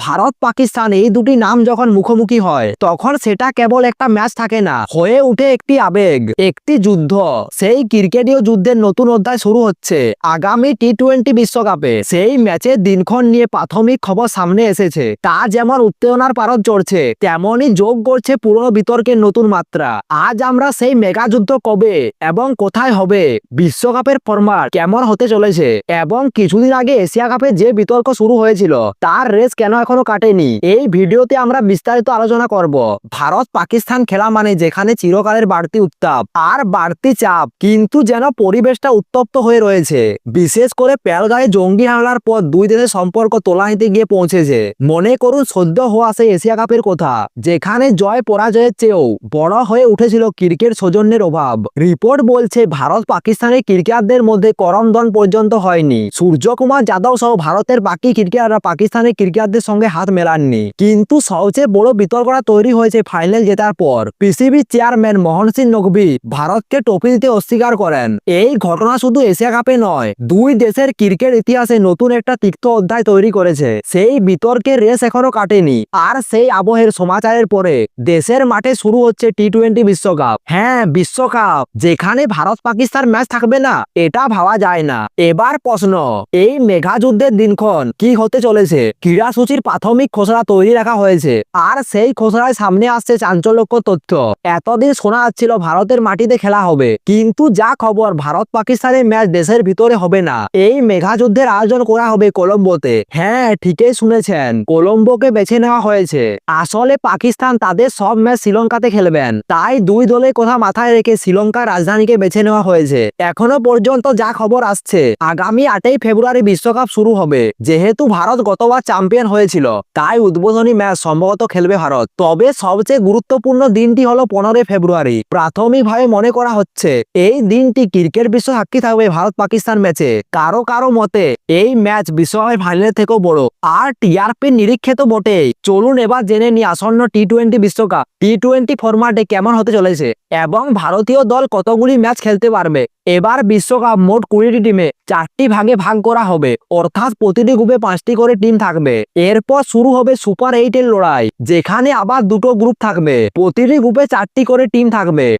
ভারত, পাকিস্তান এই দুটি নাম যখন মুখোমুখি হয়, তখন সেটা কেবল একটা ম্যাচ থাকে না। হয়ে উঠে একটি আবেগ, একটি যুদ্ধ। সেই ক্রিকেটীয় যুদ্ধের নতুন অধ্যায় শুরু হচ্ছে। আগামী টি টোয়েন্টি বিশ্বকাপে সেই ম্যাচের দিনক্ষণ নিয়ে প্রাথমিক খবর সামনে এসেছে। তা যেমন উত্তেজনার পারদ চড়ছে, তেমনই যোগ করছে পুরনো বিতর্কের নতুন মাত্রা। আজ আমরা সেই মেগা যুদ্ধ কবে এবং কোথায় হবে, বিশ্বকাপের ফরম্যাট কেমন হতে চলেছে এবং কিছুদিন আগে এশিয়া কাপে যে বিতর্ক শুরু হয়েছিল, তার রেস কেন এখনও কাটেনি। এই ভিডিওতে আমরা বিস্তারিত আলোচনা করব। ভারত পাকিস্তান খেলা মানে যেখানে চিরকালের বাড়তি উত্তাপ আর বাড়তি চাপ, কিন্তু যেন পরিবেশটা উত্তপ্ত হয়ে রয়েছে। বিশেষ করে পেলগাঁয়ে জঙ্গি হামলার পর দুই দেশের সম্পর্ক তোলাহিতে গিয়ে পৌঁছেছে। মনে করুন, সদ্য হওয়া সেই এশিয়া কাপের কথা, যেখানে জয় পরাজয়ের চেয়েও বড় হয়ে উঠেছিল ক্রিকেট সৌজন্যের অভাব। রিপোর্ট বলছে, ভারত পাকিস্তানের ক্রিকেটারদের মধ্যে করমদন পর্যন্ত হয়নি। সূর্যকুমার যাদব সহ ভারতের বাকি ক্রিকেটাররা পাকিস্তানের ক্রিকেটারদের সঙ্গে হাত মেলাননি। কিন্তু সবচেয়ে বড় বিতর্কটা তৈরি হয়েছে ফাইনাল জেতার পর। পিসিবি চেয়ারম্যান মোহন সিং নকভি ভারতকে ট্রফি দিতে অস্বীকার করেন। এই ঘটনা শুধু এশিয়া কাপে নয়, দুই দেশের ক্রিকেট ইতিহাসে নতুন একটা তিক্ত অধ্যায় তৈরি করেছে। সেই বিতর্কের রেস এখনও কাটেনি। আর সেই আবহের সমাচারের পরে দেশের মাঠে শুরু হচ্ছে টি টোয়েন্টি বিশ্বকাপ। হ্যাঁ বিশ্বকাপ। যেখানে ভারত পাকিস্তান ম্যাচ থাকবে না, এটা ভাবা যায় না। এবার প্রশ্ন, এই মেঘা যুদ্ধের দিনক্ষণ কি হতে চলেছে? ক্রীড়া সূচির প্রাথমিক খসড়া তৈরি রাখা হয়েছে। আর সেই খসড়ায় সামনে আসছে চাঞ্চল্যকর তথ্য। এতদিন শোনা যাচ্ছিল ভারতের মাটিতে খেলা হবে। কিন্তু যা খবর, ভারত পাকিস্তানের ম্যাচ দেশের ভিতরে হবে না। এই মেঘা যুদ্ধের আয়োজন করা হবে কলম্বোতে। হ্যাঁ ঠিকই শুনেছেন। কলম্বোকে বেছে নেওয়া হয়েছে। আসলে পাকিস্তান তাদের সব ম্যাচ শ্রীলঙ্কাতে খেলবেন। তাই দুই দলের কথা মাথায় রেখে শ্রীলঙ্কার রাজধানীকে বেছে নেওয়া হয়েছে। এখনও পর্যন্ত যা খবর আসছে, আগামী আটই ফেব্রুয়ারি বিশ্বকাপ শুরু হবে। যেহেতু ভারত গতবার চ্যাম্পিয়ন হয়েছিল। তাই উদ্বোধনী ম্যাচ সম্ভবত খেলবে ভারত। তবে সবচেয়ে গুরুত্বপূর্ণ দিনটি হলো পনেরোই ফেব্রুয়ারি। প্রাথমিকভাবে মনে করা হচ্ছে, এই দিনটি ক্রিকেট বিশ্ব সাক্ষী থাকবে ভারত পাকিস্তান ম্যাচে। কারও কারও মতে, এই ম্যাচ বিশ্বকাপের ফাইনালের থেকেও বড়। আর টিআরপির নিরীক্ষে তো বটেই। চলুন এবার জেনে নি আসন্ন টি টোয়েন্টি বিশ্বকাপ। টি টোয়েন্টি ফরম্যাটে কেমন হতে চলেছে? এবং ভারতীয় দল কতগুলি ম্যাচ খেলতে পারবে? এবার বিশ্বকাপ মোট কুড়িটি টিমে চারটি ভাগে ভাগ করা হবে। অর্থাৎ প্রতিটি গ্রুপে পাঁচটি করে টিম থাকবে। এরপর শুরু হবে সুপার এইটের লড়াই, যেখানে আবার দুটো গ্রুপ থাকবে। প্রতিটি গ্রুপে চারটি করে টিম থাকবে।